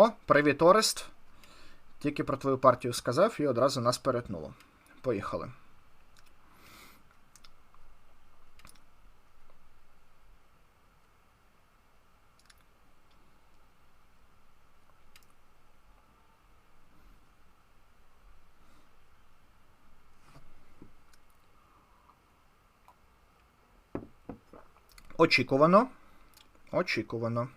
О, привіт, Орест. Тільки про твою партію сказав і одразу нас перетнуло. Поїхали. Очікувано. Очікувано.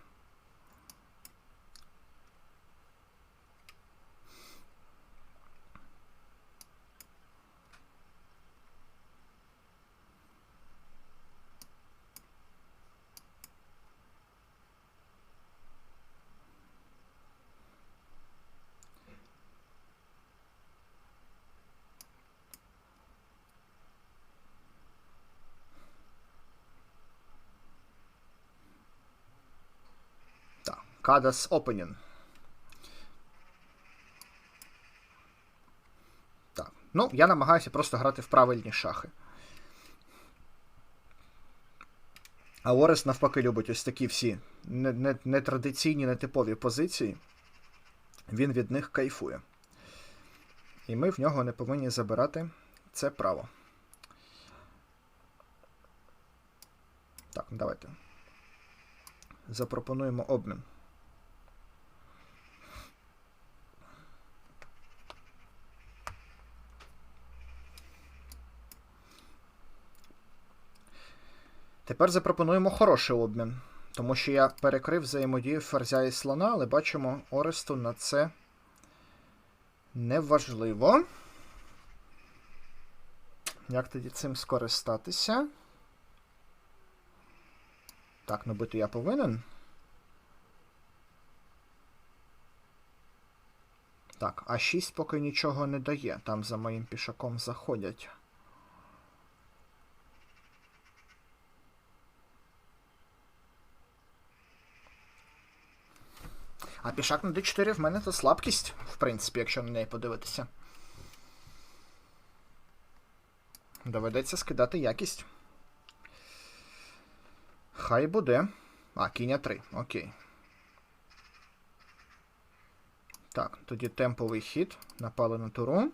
Кадас Opening. Так. Ну, я намагаюся просто грати в правильні шахи. А Орес навпаки любить ось такі всі нетрадиційні, нетипові позиції. Він від них кайфує. І ми в нього не повинні забирати це право. Так, давайте. Запропонуємо обмін. Тепер запропонуємо хороший обмін, тому що я перекрив взаємодію ферзя і слона, але бачимо, Оресту на це неважливо. Як тоді цим скористатися? Так, ну бити я повинен. Так, а 6 поки нічого не дає. Там за моїм пішаком заходять. А пішак на d4 в мене це слабкість, в принципі, якщо на неї подивитися. Доведеться скидати якість. Хай буде. А, кіння 3. Окей. Так, тоді темповий хід. Напали на туру.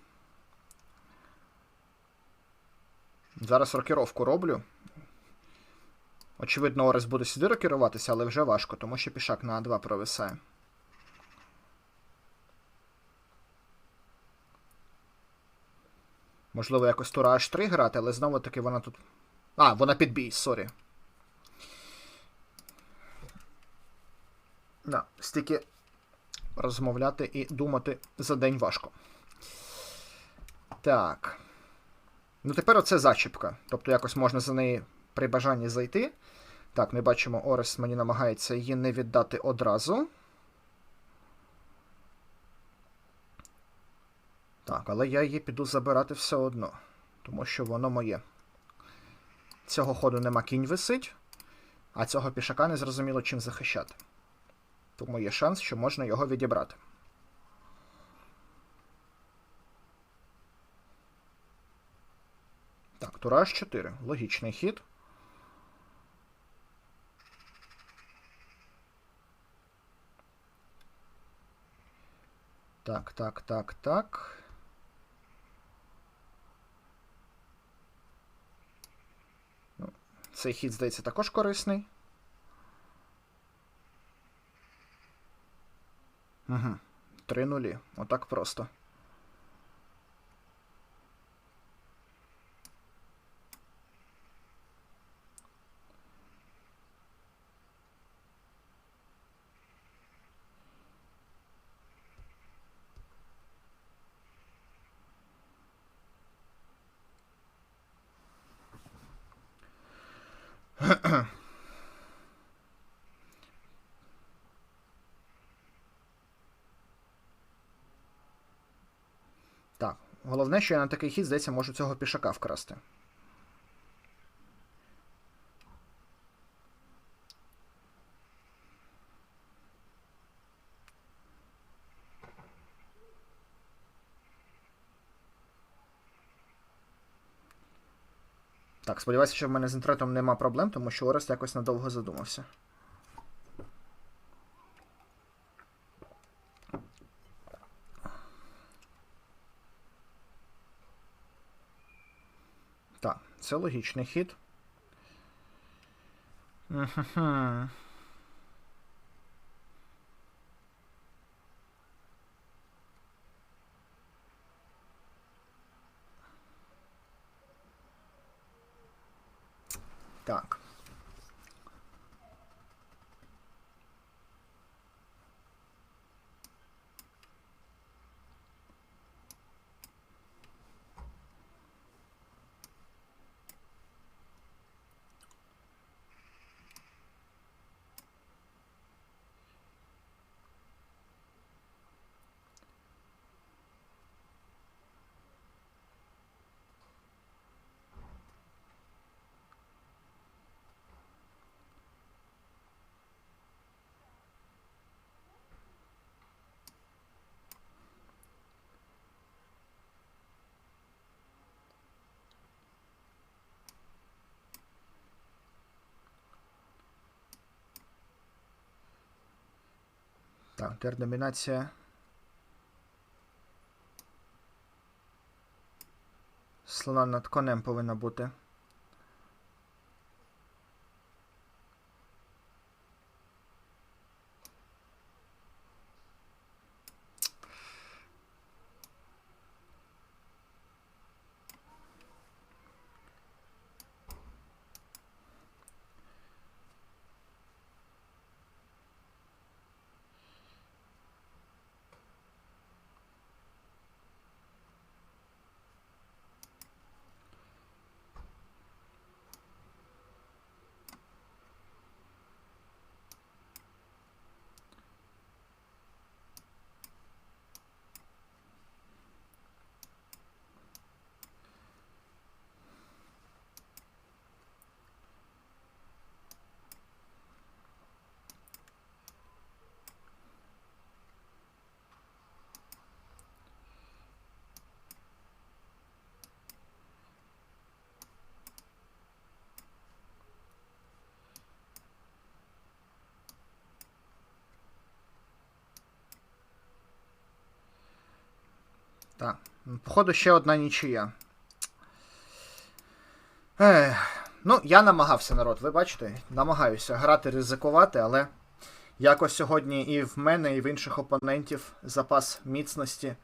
Зараз рокіровку роблю. Очевидно, Орес буде сюди рокіруватися, але вже важко, тому що пішак на А2 провисає. Можливо, якось тура H3 грати, але знову таки вона тут. А, вона під бій, сорі. Да, стільки розмовляти і думати за день важко. Так. Ну, тепер оце зачіпка. Тобто якось можна за неї при бажанні зайти. Так, ми бачимо, Орес мені намагається її не віддати одразу. Так, але я її піду забирати все одно, тому що воно моє. Цього ходу нема кінь висить, а цього пішака не зрозуміло чим захищати. Тому є шанс, що можна його відібрати. Так, тура H4. Логічний хід. Так, так, так, так. Цей хід, здається, також корисний. Угу. Три нулі. Отак просто. Так, головне, що я на такий хід, здається, можу цього пішака вкрасти. Так, сподіваюся, що в мене з інтернетом нема проблем, тому що Орест якось надовго задумався. Так, це логічний хід. Угу. Так. Так, тепер номінація. Слона над конем повинна бути. Так, походу ще одна нічия. Ех, ну, я намагався, народ, ви бачите, намагаюся грати, ризикувати, але якось сьогодні і в мене, і в інших опонентів запас міцності